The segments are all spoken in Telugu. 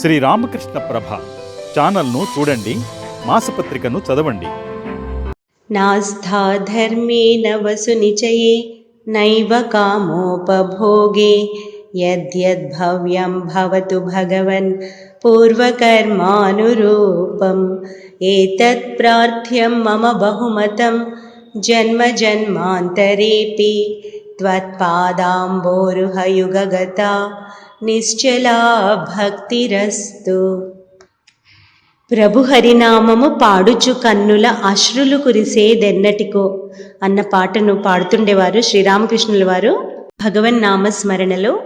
శ్రీ రామకృష్ణ ప్రభ ఛానల్ను చూడండి మాసపత్రికను చదవండి. నాస్థా ధర్మే నవసు నిచయే నైవ కామోపభోగే యద్యద్భవ్యం భవతు భగవన్ పూర్వకర్మానురూపం ఏతత్ ప్రార్థ్యం మమ బహుమతం జన్మ జన్మాంతరేపి. त्वत्पादाम्बोरुहयुगगता निश्चला भक्तिरस्तु ప్రభు హరినామము పాడుచు కన్నుల అశ్రులు కురిసేదెన్నటికో అన్న పాటను పాడుతుండేవారు శ్రీరామకృష్ణుల వారు భగవన్ నామ స్మరణలో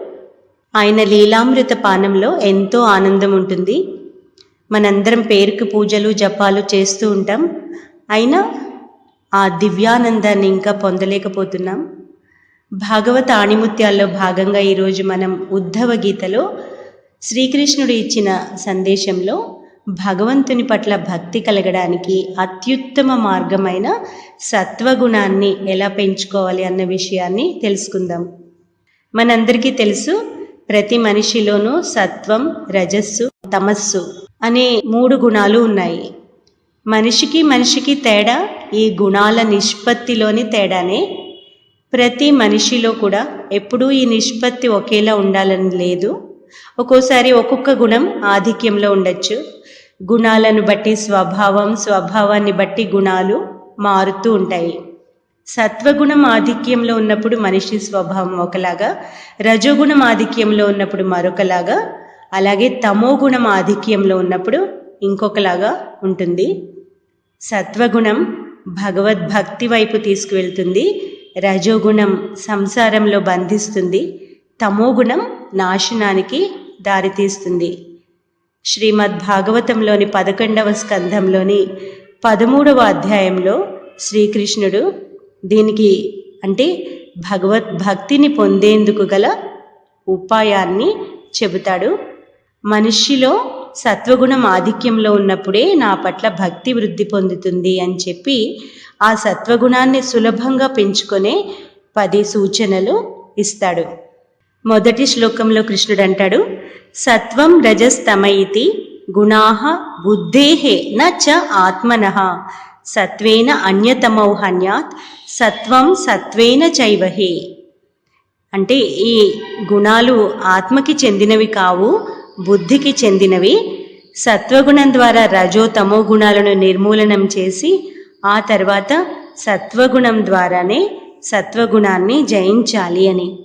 ఆయన లీలామృత పానంలో ఎంతో ఆనందం ఉంటుంది మనందరం పేరుకు పూజలు జపాలు చేస్తూ ఉంటాం అయినా ఆ దివ్యానందాన్ని ఇంకా పొందలేకపోతున్నాం భాగవత ఆణిముత్యాల్లో భాగంగా ఈరోజు మనం ఉద్ధవ గీతలో శ్రీకృష్ణుడు ఇచ్చిన సందేశంలో భగవంతుని పట్ల భక్తి కలగడానికి అత్యుత్తమ మార్గమైన సత్వగుణాన్ని ఎలా పెంచుకోవాలి అన్న విషయాన్ని తెలుసుకుందాం. మనందరికీ తెలుసు ప్రతి మనిషిలోనూ సత్వం రజస్సు తమస్సు అనే మూడు గుణాలు ఉన్నాయి. మనిషికి మనిషికి తేడా ఈ గుణాల నిష్పత్తిలోని తేడానే ప్రతి మనిషిలో కూడా ఎప్పుడూ ఈ నిష్పత్తి ఒకేలా ఉండాలని లేదు. ఒక్కోసారి ఒక్కొక్క గుణం ఆధిక్యంలో ఉండొచ్చు. గుణాలను బట్టి స్వభావం స్వభావాన్ని బట్టి గుణాలు మారుతూ ఉంటాయి. సత్వగుణం ఆధిక్యంలో ఉన్నప్పుడు మనిషి స్వభావం ఒకలాగా రజోగుణం ఆధిక్యంలో ఉన్నప్పుడు మరొకలాగా అలాగే తమో గుణం ఆధిక్యంలో ఉన్నప్పుడు ఇంకొకలాగా ఉంటుంది. సత్వగుణం భగవద్భక్తి వైపు తీసుకువెళ్తుంది. రజోగుణం సంసారంలో బంధిస్తుంది. తమోగుణం నాశనానికి దారితీస్తుంది. శ్రీమద్ భాగవతంలోని పదకొండవ స్కంధంలోని పదమూడవ అధ్యాయంలో శ్రీకృష్ణుడు దీనికి అంటే భగవద్భక్తిని పొందేందుకు గల ఉపాయాన్ని చెబుతాడు. మనిషిలో సత్వగుణం ఆధిక్యంలో ఉన్నప్పుడే నా పట్ల భక్తి వృద్ధి పొందుతుంది అని చెప్పి ఆ సత్వగుణాన్ని సులభంగా పెంచుకునే పది సూచనలు ఇస్తాడు. మొదటి శ్లోకంలో కృష్ణుడు అంటాడు సత్వం రజస్తమైతి గుణాహ బుద్ధేహే న చ సత్వేన అన్యతమౌహన్యాత్ సత్వం సత్వేన చైవహే. అంటే ఈ గుణాలు ఆత్మకి చెందినవి కావు బుద్ధికి చెందినవి. సత్వగుణం ద్వారా రజో తమో గుణాలను నిర్మూలనం చేసి ఆ తర్వాత సత్వగుణం ద్వారానే సత్వగుణాన్ని జయించాలి అని.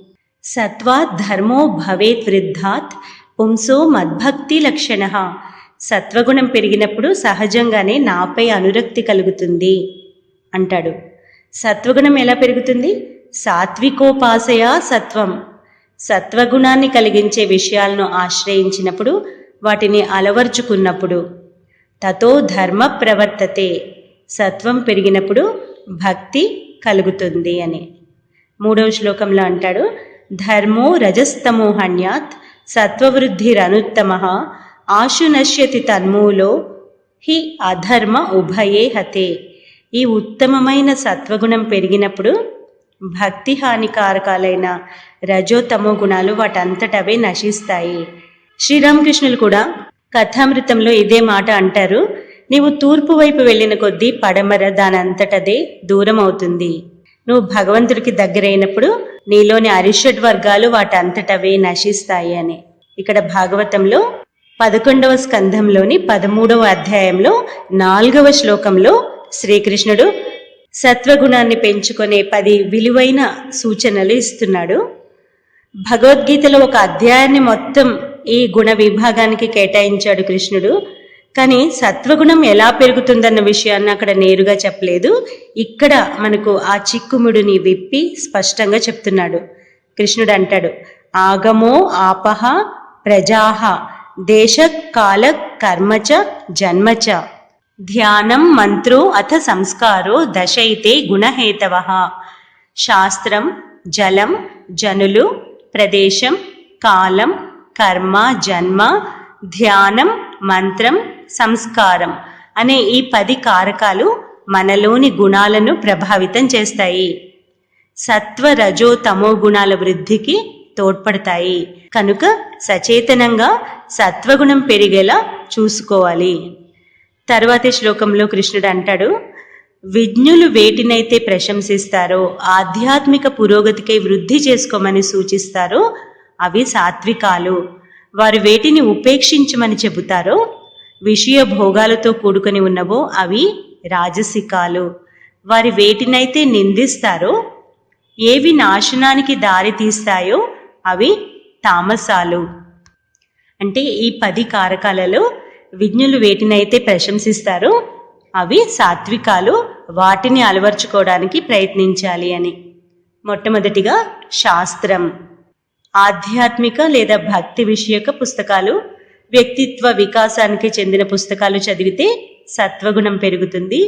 సత్వాత్ ధర్మో భవేత్ వృద్ధాత్ పుంసో మద్భక్తి లక్షణ. సత్వగుణం పెరిగినప్పుడు సహజంగానే నాపై అనురక్తి కలుగుతుంది అంటాడు. సత్వగుణం ఎలా పెరుగుతుంది? సాత్వికోపాసయా సత్వం. సత్వగుణాన్ని కలిగించే విషయాలను ఆశ్రయించినప్పుడు వాటిని అలవర్చుకున్నప్పుడు. తతో ధర్మ ప్రవర్తతే. సత్వం పెరిగినప్పుడు భక్తి కలుగుతుంది అని. మూడవ శ్లోకంలో అంటాడు ధర్మో రజస్తమోహణ్యాత్ సత్వవృద్ధిరనుత్తమ ఆశు నశ్యతి తన్మూలో హి అధర్మ ఉభయే హతే. ఈ ఉత్తమమైన సత్వగుణం పెరిగినప్పుడు భక్తి హానికారకాలైన రజోతమో గుణాలు వాటంతటవే నశిస్తాయి. శ్రీరామకృష్ణులు కూడా కథామృతంలో ఇదే మాట అంటారు నీవు తూర్పు వైపు వెళ్ళిన కొద్దీ పడమర దానంతటదే దూరం అవుతుంది నువ్వు భగవంతుడికి దగ్గరైనప్పుడు నీలోని అరిషడ్ వర్గాలు వాటంతటవే నశిస్తాయి అని. ఇక్కడ భాగవతంలో పదకొండవ స్కంధంలోని పదమూడవ అధ్యాయంలో నాలుగవ శ్లోకంలో శ్రీకృష్ణుడు సత్వగుణాన్ని పెంచుకునే పది విలువైన సూచనలు ఇస్తున్నాడు. భగవద్గీతలో ఒక అధ్యాయాన్ని మొత్తం ఈ గుణ విభాగానికి కేటాయించాడు కృష్ణుడు. కానీ సత్వగుణం ఎలా పెరుగుతుందన్న విషయాన్ని అక్కడ నేరుగా చెప్పలేదు. ఇక్కడ మనకు ఆ చిక్కుముడిని విప్పి స్పష్టంగా చెప్తున్నాడు. కృష్ణుడు అంటాడు ఆగమో ఆపహ ప్రజాహ దేశ కాల కర్మచ జన్మచ ధ్యానం మంత్రో అథ సంస్కారో దశైతే గుణహేతవ శాస్త్రం జలం జనులు ప్రదేశం కాలం కర్మ జన్మ ధ్యానం మంత్రం సంస్కారం అనే ఈ పది కారకాలు మనలోని గుణాలను ప్రభావితం చేస్తాయి. సత్వ రజో తమో గుణాల వృద్ధికి తోడ్పడతాయి. కనుక సచేతనంగా సత్వగుణం పెరిగేలా చూసుకోవాలి. తర్వాతి శ్లోకంలో కృష్ణుడు అంటాడు విజ్ఞులు వేటినైతే ప్రశంసిస్తారో ఆధ్యాత్మిక పురోగతికై వృద్ధి చేసుకోమని సూచిస్తారో అవి సాత్వికాలు. వారు వేటిని ఉపేక్షించమని చెబుతారో విషయ భోగాలతో కూడుకొని ఉన్నవో అవి రాజసికాలు. వారి వేటినైతే నిందిస్తారో ఏవి నాశనానికి దారి తీస్తాయో అవి తామసాలు. అంటే ఈ పది కారకాలలో విజ్ఞులు వేటినైతే ప్రశంసిస్తారో అవి సాత్వికాలు వాటిని అలవర్చుకోవడానికి ప్రయత్నించాలి అని. మొట్టమొదటిగా శాస్త్రం. ఆధ్యాత్మిక లేదా భక్తి విషయక పుస్తకాలు వ్యక్తిత్వ వికాసానికి చెందిన పుస్తకాలు చదివితే సత్వగుణం పెరుగుతుంది.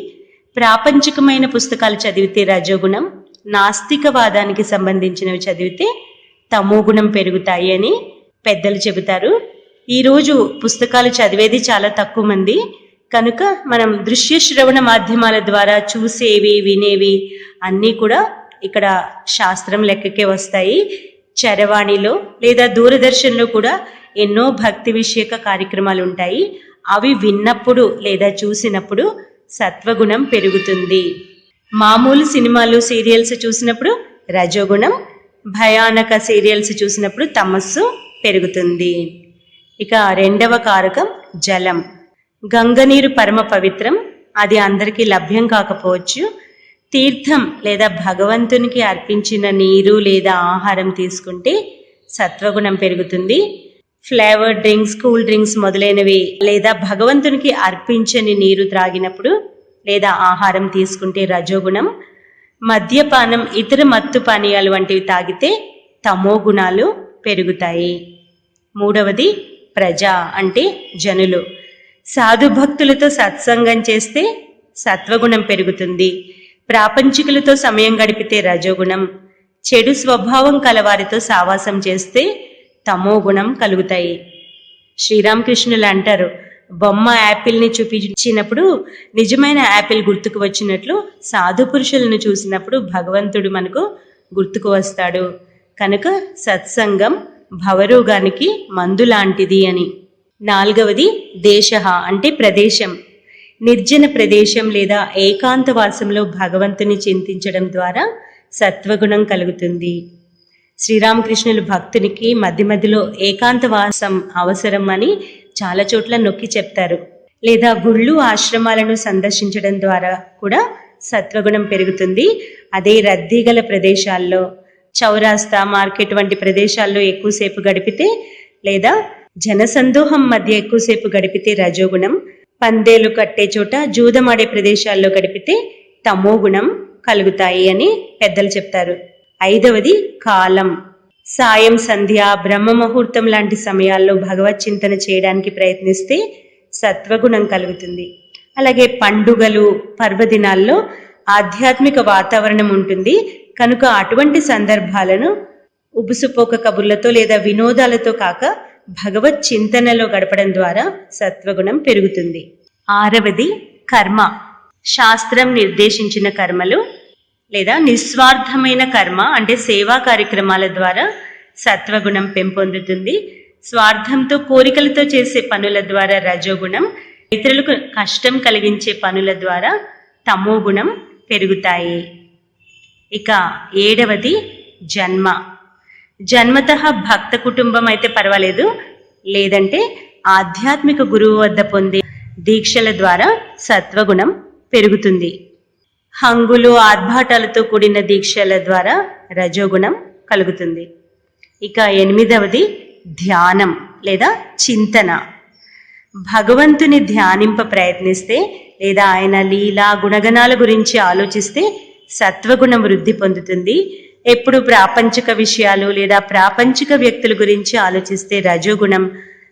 ప్రాపంచికమైన పుస్తకాలు చదివితే రజోగుణం. నాస్తికవాదానికి సంబంధించినవి చదివితే తమోగుణం పెరుగుతాయి అని పెద్దలు చెబుతారు. ఈరోజు పుస్తకాలు చదివేది చాలా తక్కువ మంది. కనుక మనం దృశ్య శ్రవణ మాధ్యమాల ద్వారా చూసేవి వినేవి అన్నీ కూడా ఇక్కడ శాస్త్రం లెక్కకే వస్తాయి. చరవాణిలో లేదా దూరదర్శన్లో కూడా ఎన్నో భక్తి విషయక కార్యక్రమాలు ఉంటాయి అవి విన్నప్పుడు లేదా చూసినప్పుడు సత్వగుణం పెరుగుతుంది. మామూలు సినిమాలు సీరియల్స్ చూసినప్పుడు రజోగుణం భయానక సీరియల్స్ చూసినప్పుడు తమస్సు పెరుగుతుంది. ఇక రెండవ కారకం జలం. గంగనీరు పరమ పవిత్రం అది అందరికీ లభ్యం కాకపోవచ్చు. తీర్థం లేదా భగవంతునికి అర్పించిన నీరు లేదా ఆహారం తీసుకుంటే సత్వగుణం పెరుగుతుంది. ఫ్లేవర్డ్ డ్రింక్స్ కూల్ డ్రింక్స్ మొదలైనవి లేదా భగవంతునికి అర్పించని నీరు త్రాగినప్పుడు లేదా ఆహారం తీసుకుంటే రజోగుణం మద్యపానం ఇతర మత్తు పానీయాలు వంటివి తాగితే తమో గుణాలు పెరుగుతాయి. మూడవది ప్రజ అంటే జనులు. సాధు భక్తులతో సత్సంగం చేస్తే సత్వగుణం పెరుగుతుంది. ప్రాపంచికులతో సమయం గడిపితే రజోగుణం. చెడు స్వభావం కలవారితో సావాసం చేస్తే తమో గుణం కలుగుతాయి. శ్రీరామకృష్ణులు అంటారు బొమ్మ యాపిల్ని చూపించినప్పుడు నిజమైన యాపిల్ గుర్తుకు వచ్చినట్లు సాధు పురుషులను చూసినప్పుడు భగవంతుడు మనకు గుర్తుకు వస్తాడు. కనుక సత్సంగం భవరోగానికి మందు లాంటిది అని. నాలుగవది దేశ అంటే ప్రదేశం. నిర్జన ప్రదేశం లేదా ఏకాంతవాసంలో భగవంతుని చింతించడం ద్వారా సత్వగుణం కలుగుతుంది. శ్రీరామకృష్ణులు భక్తునికి మధ్య మధ్యలో ఏకాంతవాసం అవసరం అని చాలా చోట్ల నొక్కి చెప్తారు. లేదా గుళ్ళు ఆశ్రమాలను సందర్శించడం ద్వారా కూడా సత్వగుణం పెరుగుతుంది. అదే రద్దీ గల ప్రదేశాల్లో చౌరాస్తా మార్కెట్ వంటి ప్రదేశాల్లో ఎక్కువసేపు గడిపితే లేదా జనసందోహం మధ్య ఎక్కువసేపు గడిపితే రజోగుణం పందేలు కట్టే చోట జూదమాడే ప్రదేశాల్లో గడిపితే తమోగుణం కలుగుతాయి అని పెద్దలు చెప్తారు. ఐదవది కాలం. సాయం సంధ్య బ్రహ్మ ముహూర్తం లాంటి సమయాల్లో భగవత్ చింతన చేయడానికి ప్రయత్నిస్తే సత్వగుణం కలుగుతుంది. అలాగే పండుగలు పర్వదినాల్లో ఆధ్యాత్మిక వాతావరణం ఉంటుంది. కనుక అటువంటి సందర్భాలను ఉబుసుపోక కబుర్లతో లేదా వినోదాలతో కాక భగవత్ చింతనలో గడపడం ద్వారా సత్వగుణం పెరుగుతుంది. ఆరవది కర్మ. శాస్త్రం నిర్దేశించిన కర్మలు లేదా నిస్వార్థమైన కర్మ అంటే సేవా కార్యక్రమాల ద్వారా సత్వగుణం పెంపొందుతుంది. స్వార్థంతో కోరికలతో చేసే పనుల ద్వారా రజోగుణం ఇతరులకు కష్టం కలిగించే పనుల ద్వారా తమోగుణం పెరుగుతాయి. ఇక ఏడవది జన్మ. జన్మత భక్త కుటుంబం అయితే పర్వాలేదు. లేదంటే ఆధ్యాత్మిక గురువు వద్ద పొందే దీక్షల ద్వారా సత్వగుణం పెరుగుతుంది. హంగులు ఆర్భాటాలతో కూడిన దీక్షల ద్వారా రజోగుణం కలుగుతుంది. ఇక ఎనిమిదవది ధ్యానం లేదా చింతన. భగవంతుని ధ్యానింప ప్రయత్నిస్తే లేదా ఆయన లీలా గుణగణాల గురించి ఆలోచిస్తే సత్వగుణం వృద్ధి పొందుతుంది. ఎప్పుడు ప్రాపంచిక విషయాలు లేదా ప్రాపంచిక వ్యక్తుల గురించి ఆలోచిస్తే రజోగుణం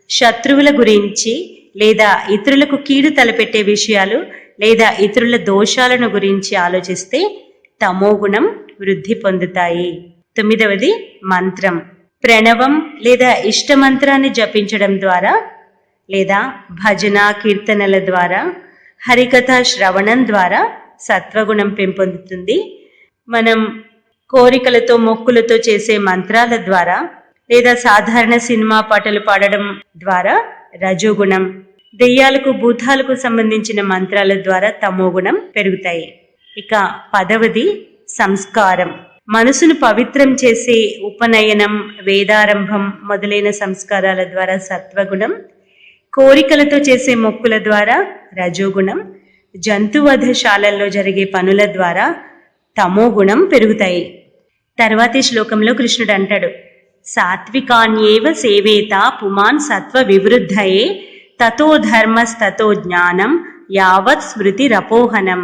శత్రువుల గురించి లేదా ఇతరులకు కీడు తలపెట్టే విషయాలు లేదా ఇతరుల దోషాలను గురించి ఆలోచిస్తే తమోగుణం వృద్ధి పొందుతాయి. తొమ్మిదవది మంత్రం. ప్రణవం లేదా ఇష్ట మంత్రాన్ని జపించడం ద్వారా లేదా భజన కీర్తనల ద్వారా హరికథ శ్రవణం ద్వారా సత్వగుణం పెంపొందుతుంది. మనం కోరికలతో మొక్కులతో చేసే మంత్రాల ద్వారా లేదా సాధారణ సినిమా పాటలు పాడడం ద్వారా రజోగుణం దెయ్యాలకు భూతాలకు సంబంధించిన మంత్రాల ద్వారా తమోగుణం పెరుగుతాయి. ఇక పదవది సంస్కారం. మనసును పవిత్రం చేసే ఉపనయనం వేదారంభం మొదలైన సంస్కారాల ద్వారా సత్వగుణం కోరికలతో చేసే మొక్కుల ద్వారా రజోగుణం జంతువధశాలల్లో జరిగే పనుల ద్వారా తమోగుణం పెరుగుతాయి. తర్వాతి శ్లోకంలో కృష్ణుడు అంటాడు సాత్వికాన్యేవ సేవేత పుమాన్ సత్వ వివృద్ధయే తతో ధర్మస్తతో జ్ఞానం యావత్ స్మృతి రపోహనం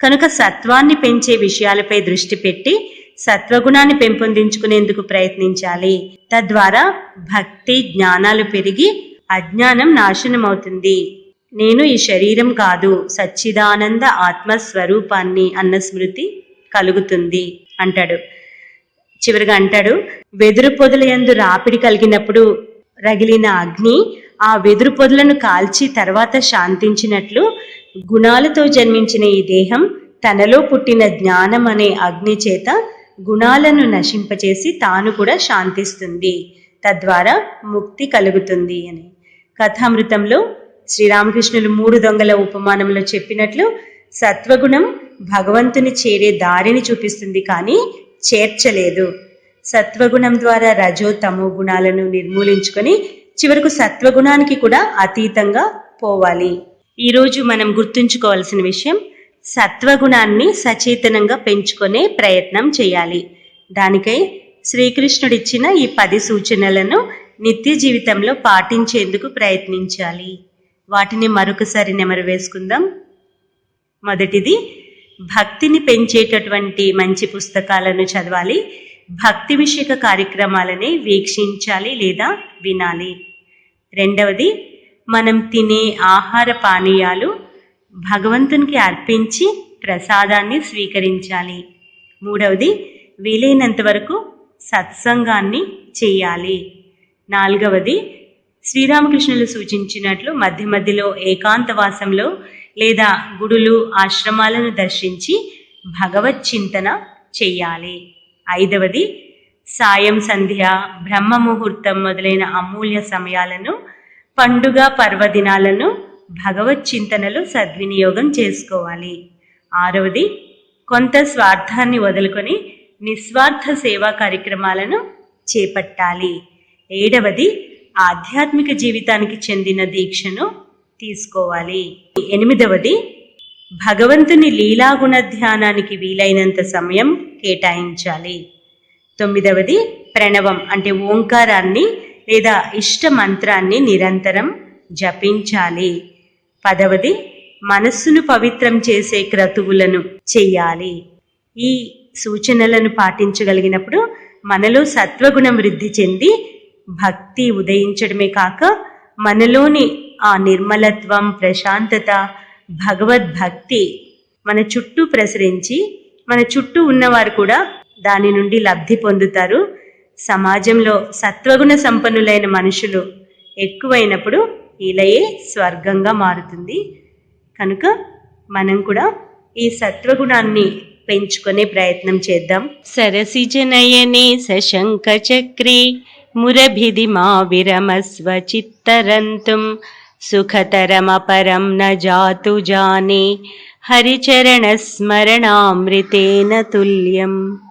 కనుక సత్వాన్ని పెంచే విషయాలపై దృష్టి పెట్టి సత్వగుణాన్ని పెంపొందించుకునేందుకు ప్రయత్నించాలి. తద్వారా భక్తి జ్ఞానాలు పెరిగి అజ్ఞానం నాశనమవుతుంది. నేను ఈ శరీరం కాదు సచ్చిదానంద ఆత్మస్వరూపాన్ని అన్న స్మృతి కలుగుతుంది అంటాడు. చివరిగా అంటాడు వెదురు పొదల యందు రాపిడి కలిగినప్పుడు రగిలిన అగ్ని ఆ వెదురు పొదలను కాల్చి తర్వాత శాంతించినట్లు గుణాలతో జన్మించిన ఈ దేహం తనలో పుట్టిన జ్ఞానం అనే అగ్ని చేత గుణాలను నశింపచేసి తాను కూడా శాంతిస్తుంది తద్వారా ముక్తి కలుగుతుంది అని. కథామృతంలో శ్రీరామకృష్ణులు మూడు దొంగల ఉపమానంలో చెప్పినట్లు సత్వగుణం భగవంతుని చేరే దారిని చూపిస్తుంది కానీ చేర్చలేదు. సత్వగుణం ద్వారా రజో తమో గుణాలను నిర్మూలించుకొని చివరకు సత్వగుణానికి కూడా అతీతంగా పోవాలి. ఈరోజు మనం గుర్తుంచుకోవాల్సిన విషయం సత్వగుణాన్ని సచేతనంగా పెంచుకునే ప్రయత్నం చేయాలి. దానికై శ్రీకృష్ణుడిచ్చిన ఈ పది సూచనలను నిత్య జీవితంలో పాటించేందుకు ప్రయత్నించాలి. వాటిని మరొకసారి నెమరు వేసుకుందాం. మొదటిది భక్తిని పెంచేటటువంటి మంచి పుస్తకాలను చదవాలి. భక్తి విషయక కార్యక్రమాలని వీక్షించాలి లేదా వినాలి. రెండవది మనం తినే ఆహార పానీయాలు భగవంతునికి అర్పించి ప్రసాదాన్ని స్వీకరించాలి. మూడవది వీలైనంత వరకు సత్సంగాన్ని చేయాలి. నాలుగవది శ్రీరామకృష్ణులు సూచించినట్లు మధ్య మధ్యలో ఏకాంతవాసంలో లేదా గుడులు ఆశ్రమాలను దర్శించి భగవత్ చింతన చెయ్యాలి ఐదవది సాయం సంధ్య బ్రహ్మ ముహూర్తం మొదలైన అమూల్య సమయాలను పండుగ పర్వదినాలను భగవత్ చింతనలో సద్వినియోగం చేసుకోవాలి. ఆరవది కొంత స్వార్థాన్ని వదులుకొని నిస్వార్థ సేవా కార్యక్రమాలను చేపట్టాలి. ఏడవది ఆధ్యాత్మిక జీవితానికి చెందిన దీక్షను తీసుకోవాలి. ఎనిమిదవది భగవంతుని లీలాగుణ ధ్యానానికి వీలైనంత సమయం కేటాయించాలి. తొమ్మిదవది ప్రణవం అంటే ఓంకారాన్ని లేదా ఇష్ట మంత్రాన్ని నిరంతరం జపించాలి. పదవది మనస్సును పవిత్రం చేసే క్రతువులను చెయ్యాలి ఈ సూచనలను పాటించగలిగినప్పుడు మనలో సత్వగుణం వృద్ధి చెంది భక్తి ఉదయించడమే కాక మనలోని ఆ నిర్మలత్వం ప్రశాంతత భగవద్భక్తి మన చుట్టూ ప్రసరించి మన చుట్టూ ఉన్నవారు కూడా దాని నుండి లబ్ధి పొందుతారు. సమాజంలో సత్వగుణ సంపన్నులైన మనుషులు ఎక్కువైనప్పుడు ఇలయే స్వర్గంగా మారుతుంది. కనుక మనం కూడా ఈ సత్వగుణాన్ని పెంచుకునే ప్రయత్నం చేద్దాం. సరసిజనయనే సశంక చక్రి మురభిది మా విరమస్వ చిత్తరంతుం सुखतरमपरं न जातु जाने। हरिचरणस्मरणामृतेन तुल्यम्।